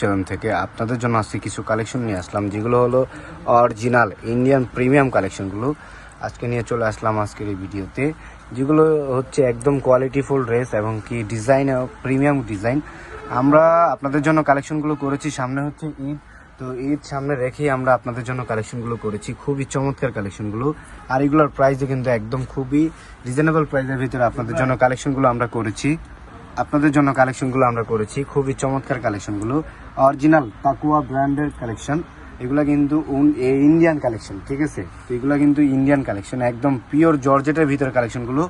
Channel থেকে আপনাদের জন্য আজকে কিছু কালেকশন নিয়ে আসলাম, যেগুলো হলো অরিজিনাল ইন্ডিয়ান প্রিমিয়াম কালেকশনগুলো আজকে নিয়ে চলে আসলাম আজকের এই ভিডিওতে, যেগুলো হচ্ছে একদম কোয়ালিটিফুল ড্রেস এবং কি ডিজাইন প্রিমিয়াম ডিজাইন আমরা আপনাদের জন্য কালেকশনগুলো করেছি, সামনে হচ্ছে ঈদ, তো ঈদ সামনে রেখেই আমরা আপনাদের জন্য কালেকশনগুলো করেছি, খুবই চমৎকার কালেকশনগুলো আর এগুলোর প্রাইসও কিন্তু একদম খুবই রিজনেবল প্রাইসের ভিতরে আপনাদের জন্য কালেকশনগুলো আমরা করেছি। আপনাদের জন্য কালেকশনগুলো আমরা করেছি, খুবই চমৎকার কালেকশনগুলো অরিজিনাল তাকুয়া ব্র্যান্ডের কালেকশন। এগুলো কিন্তু ইন্ডিয়ান কালেকশন ঠিক আছে? তো এগুলো কিন্তু ইন্ডিয়ান কালেকশন একদম পিওর জর্জেটের ভিতরে কালেকশনগুলো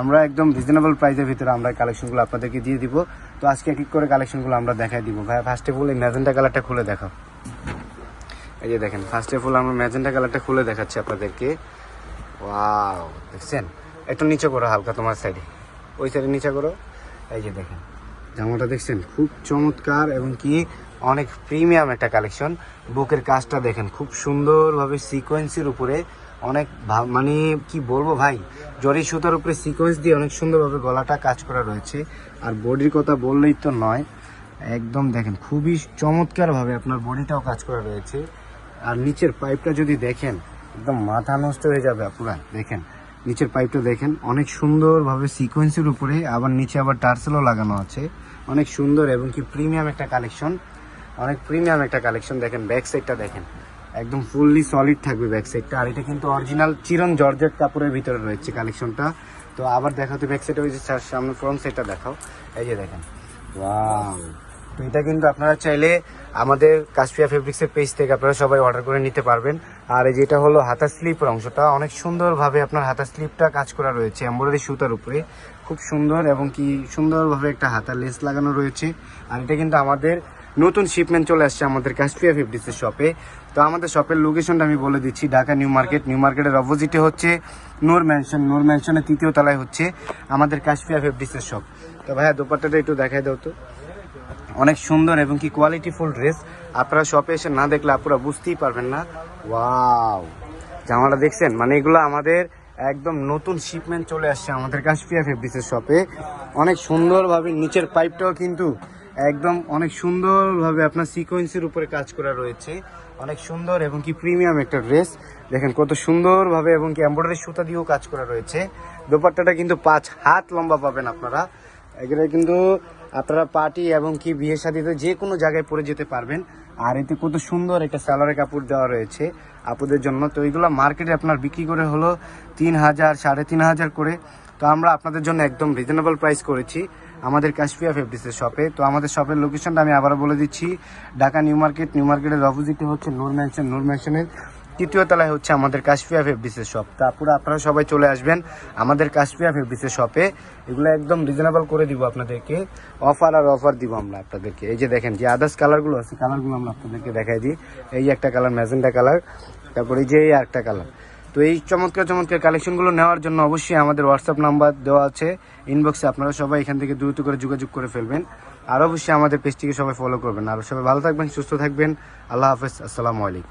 আমরা একদম রিজনেবল প্রাইসের ভিতরে আমরা কালেকশনগুলো আপনাদেরকে দিয়ে দিব। তো আজকে এক করে কালেকশনগুলো আমরা দেখাই দিব। ভাই ফার্স্ট অফ অল এই ম্যাজেন্টা কালারটা খুলে দেখাও। এই যে দেখেন ফার্স্ট অফ অল আমরা ম্যাজেন্টা কালারটা খুলে দেখাচ্ছি আপনাদেরকে। ওয়াও দেখছেন? একটু নিচে করো হালকা তোমার সাইডে ওই সাইডে নিচে করো। এই যে দেখেন। জামাটা দেখছেন? খুব চমৎকার এবং কি অনেক প্রিমিয়াম একটা কালেকশন। বুকের কাজটা দেখেন, খুব সুন্দরভাবে সিকোয়েন্সের উপরে অনেক মানে কি বলব ভাই, জরি সুতার উপরে সিকোয়েন্স দিয়ে অনেক সুন্দরভাবে গলাটা কাজ করা রয়েছে। আর বডির কথা বললেই তো নয়, একদম দেখেন, খুবই চমৎকারভাবে আপনার বডিটাও কাজ করা রয়েছে। আর নিচের পাইপটা যদি দেখেন, একদম মাথা নষ্ট হয়ে যাবে পুরা, দেখেন। নিচের পাইপটা দেখেন। অনেক সুন্দরভাবে সিকোয়েন্সের উপরে আবার নিচে আবার টার্সেলও লাগানো আছে। অনেক সুন্দর এবং কি প্রিমিয়াম একটা কালেকশন অনেক প্রিমিয়াম একটা কালেকশন দেখেন ব্যাক সাইডটা দেখেন। একদম ফুললি সলিড থাকবে ব্যাক সাইডটা আর এটা কিন্তু অরিজিনাল চিরন জর্জেট কাপড়ের ভিতরে রয়েছে কালেকশনটা তো আবার দেখাতে ব্যাক সাইডে ওই যে সামনে ফ্রন্ট সাইডটা দেখাও। এই যে দেখেন। ওয়াও তো এটা কিন্তু আপনারা চাইলে আমাদের কাশপিয়া ফেব্রিক্সের পেজ থেকে আপনারা সবাই অর্ডার করে নিতে পারবেন। আর এই যেটা হলো হাতা স্লিপের অংশটা, অনেক সুন্দরভাবে আপনার হাতা স্লিপটা কাজ করা রয়েছে এমব্রয়ডারি সুতার উপরে। খুব সুন্দর এবং কি সুন্দরভাবে একটা হাতা লেস লাগানো রয়েছে। আর এটা কিন্তু আমাদের নতুন শিপমেন্ট চলে আসছে আমাদের কাশফিয়া কাশপিয়া ফেব্রিক্সের শপে তো আমাদের শপের লোকেশনটা আমি বলে দিচ্ছি, ঢাকা নিউ মার্কেট। নিউ মার্কেটের অপোজিটে হচ্ছে নোর ম্যানশন নোর ম্যানশনের তৃতীয় তলায় হচ্ছে আমাদের কাশপিয়া ফেব্রিক্সের শপ তো ভাইয়া, দোপাট্টাটা একটু দেখাই দাও তো। অনেক সুন্দর এবং কি কোয়ালিটিফুল ড্রেস আপনারা শপে এসে না দেখলে আপনারা বুঝতেই পারবেন না। ওয়াও জামাটা দেখছেন? মানে এগুলো আমাদের একদম নতুন শিপমেন্ট চলে আসছে আমাদের কাশপিয়া ফেব্রিক্সের শপে অনেক সুন্দরভাবে নিচের পাইপটাও কিন্তু একদম অনেক সুন্দরভাবে আপনার সিকোয়েন্সের উপরে কাজ করা রয়েছে। অনেক সুন্দর এবং কি প্রিমিয়াম একটা ড্রেস দেখেন কত সুন্দরভাবে এবং কি এমব্রয়ডারি সুতা দিয়েও কাজ করা রয়েছে। দোপাট্টাটা কিন্তু পাঁচ হাত লম্বা পাবেন আপনারা। এগুলো কিন্তু আপনারা পার্টি এবং কি বিয়ে শাদিতে যে কোনো জায়গায় পরে যেতে পারবেন। আর এতে কত সুন্দর একটা স্যালারি কাপড় দেওয়া রয়েছে আপুদের জন্য। তো এইগুলো মার্কেটে আপনার বিক্রি করে হলো তিন হাজার, সাড়ে তিন হাজার করে। তো আমরা আপনাদের জন্য একদম রিজনেবল প্রাইস করেছি আমাদের কাশপিয়া ফেব্রিক্সের শপে তো আমাদের শপের লোকেশনটা আমি আবারও বলে দিচ্ছি। Dhaka new market. নিউ মার্কেটের অপোজিটে হচ্ছে নূর ম্যানশন নূর ম্যানশনের তৃতীয় তলায় হচ্ছে আমাদের কাশপিয়া ফেব্রিক্সের শপ তা পুরো আপনারা সবাই চলে আসবেন আমাদের কাশপিয়া ফেব্রিক্সের শপে এগুলো একদম রিজনেবল করে দিব আপনাদেরকে। অফার আর অফার দিব আমরা আপনাদেরকে। এই যে দেখেন যে আদার্স কালারগুলো আছে কালারগুলো আমরা আপনাদেরকে দেখাই দিই। এই একটা কালার ম্যাজেন্টা কালার তারপরে যে এই একটা কালার তো এই চমৎকার চমৎকার কালেকশনগুলো নেওয়ার জন্য অবশ্যই আমাদের হোয়াটসঅ্যাপ নাম্বার দেওয়া আছে। ইনবক্সে আপনারা সবাই এখান থেকে দ্রুত করে যোগাযোগ করে ফেলবেন। আর অবশ্যই আমাদের পেজটিকে সবাই ফলো করবেন। আর সবাই ভালো থাকবেন, সুস্থ থাকবেন। আল্লাহ হাফেজ, আসসালামু আলাইকুম।